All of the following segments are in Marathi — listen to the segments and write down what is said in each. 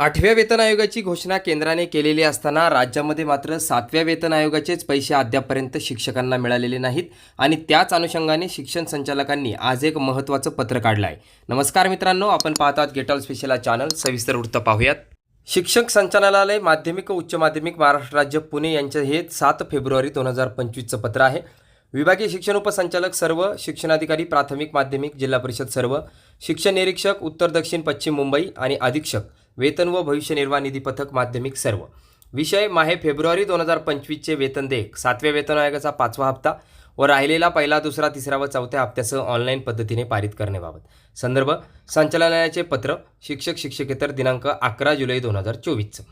आठव्या वेतन आयोगाची घोषणा केंद्राने केलेली असताना राज्यामध्ये मात्र सातव्या वेतन आयोगाचेच पैसे अद्यापर्यंत शिक्षकांना मिळालेले नाहीत आणि त्याच अनुषंगाने शिक्षण संचालकांनी आज एक महत्त्वाचं पत्र काढलं आहे नमस्कार मित्रांनो आपण पाहतात गेटॉल स्पेशल चॅनल सविस्तर वृत्त पाहूयात. शिक्षक संचालनालय माध्यमिक व उच्च माध्यमिक महाराष्ट्र राज्य पुणे यांचे हे सात फेब्रुवारी दोन हजार पंचवीसचं पत्र आहे. विभागीय शिक्षण उपसंचालक सर्व शिक्षणाधिकारी प्राथमिक माध्यमिक जिल्हा परिषद सर्व शिक्षण निरीक्षक उत्तर दक्षिण पश्चिम मुंबई आणि अधीक्षक वेतन व भविष्य निर्वाह निधी पथक माध्यमिक सर्व. विषय माहे फेब्रुवारी दोन हजार पंचवीसचे वेतन देयक. सातव्या वेतन आयोगाचा पाचवा हप्ता व राहिलेला पहिला दुसरा तिसरा व चौथ्या हप्त्यासह ऑनलाईन पद्धतीने पारित करण्याबाबत. संदर्भ संचालनालयाचे पत्र शिक्षक शिक्षकेतर दिनांक अकरा जुलै दोन हजार चोवीसचं.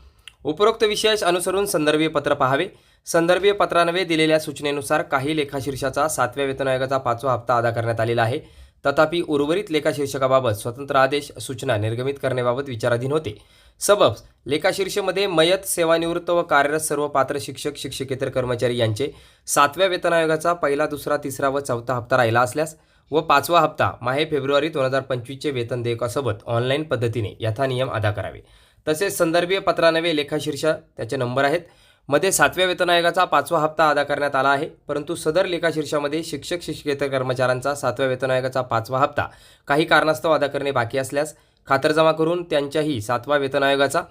उपरोक्त विषयास अनुसरून संदर्भीय पत्र पाहावे. संदर्भीय पत्रान्वये दिलेल्या सूचनेनुसार काही लेखाशीर्षाचा सातव्या वेतन आयोगाचा पाचवा हप्ता अदा करण्यात आलेला आहे. तथापि उर्वरित लेखाशीर्षकाबाबत स्वतंत्र आदेश सूचना निर्गमित करण्याबाबत विचाराधीन होते. सबब लेखाशीर्षमध्ये मयत सेवानिवृत्त व कार्यरत सर्व पात्र शिक्षक शिक्षकेतर कर्मचारी यांचे सातव्या वेतन आयोगाचा पहिला दुसरा तिसरा व चौथा हप्ता राहिला असल्यास व पाचवा हप्ता माहे फेब्रुवारी दोन हजार पंचवीसचे वेतन देयकासोबत ऑनलाईन पद्धतीने यथानियम अदा करावे. तसेच संदर्भीय पत्रानवे लेखाशीर्ष त्याचे नंबर आहेत. मध्ये सातव्या वेतन आयोगाचा पाचवा हप्ता अदा करण्यात आला आहे. परंतु सदर लेखाशीर्षामध्ये शिक्षक शिक्षकेतर कर्मचाऱ्यांचा सातव्या वेतन आयोगाचा पाचवा हप्ता काही कारणास्तव अदा करणे बाकी असल्यास खातरजमा करून त्यांच्याही सातवा वेतन आयोगाचा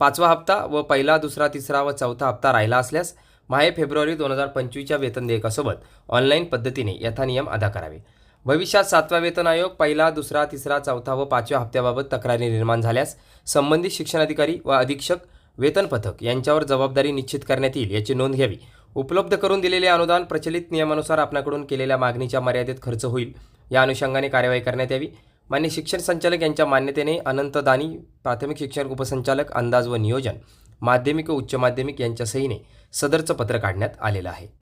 पाचवा हप्ता व पहिला दुसरा तिसरा व चौथा हप्ता राहिला असल्यास माहे फेब्रुवारी दोन हजार पंचवीसच्या वेतन देयकासोबत ऑनलाईन पद्धतीने यथानियम अदा करावे. भविष्यात सातवा वेतन आयोग पहिला दुसरा तिसरा चौथा व पाचव्या हप्त्याबाबत तक्रारी निर्माण झाल्यास संबंधित शिक्षणाधिकारी व अधीक्षक वेतन पथक यांच्यावर जबाबदारी निश्चित करण्यात येईल याची नोंद घ्यावी. उपलब्ध करून दिलेले अनुदान प्रचलित नियमानुसार आपणाकडून केलेल्या मागणीच्या मर्यादेत खर्च होईल. या अनुषंगाने कार्यवाही करण्यात यावी. मान्य शिक्षण संचालक यांच्या मान्यतेने अनंत दानी प्राथमिक शिक्षण उपसंचालक अंदाज व नियोजन माध्यमिक व उच्च माध्यमिक यांच्या सहीने सदरचं पत्र काढण्यात आलेलं आहे.